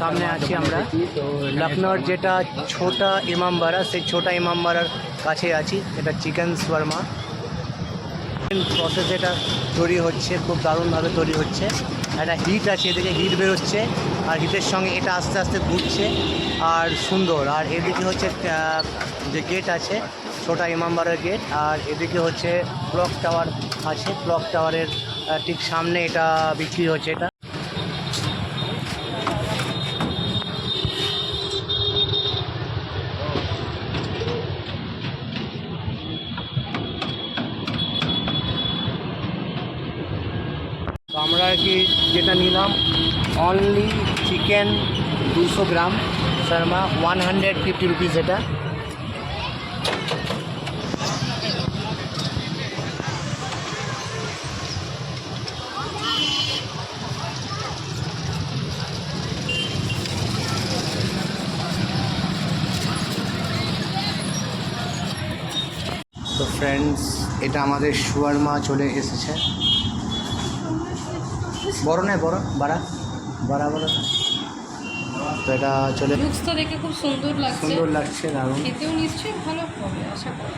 সামনে আছি আমরা। লখনৌর যেটা ছোটা ইমামবাড়া সেই ছোটা ইমামবাড়ার কাছে আছি। এটা চিকেন শর্মা। প্রসেস এটা তৈরি হচ্ছে, খুব দারুণভাবে তৈরি হচ্ছে। একটা হিট আছে, এদিকে হিট বেরোচ্ছে, আর হিটের সঙ্গে এটা আস্তে আস্তে ঘুরছে, আর সুন্দর। আর এদিকে হচ্ছে যে গেট আছে, ছোটা ইমামবাড়ার গেট আর এদিকে হচ্ছে ক্লক টাওয়ার আছে। ক্লক টাওয়ারের ঠিক সামনে এটা বিক্রি হচ্ছে এটা। কি যেটা নিলাম? অনলি চিকেন দুশো gram, shawarma one hundred fifty rupees এটা। তো ফ্রেন্ডস এটা আমাদের শুয়ারমা চলে এসেছে। বড় নয় বড় বাড়া বাড়া বড় তো এটা চলে লুকসটা দেখে খুব সুন্দর লাগছে। সুন্দর লাগছে দারুণ। খেতেও নিশ্চয়ই ভালো হবে আশা করি।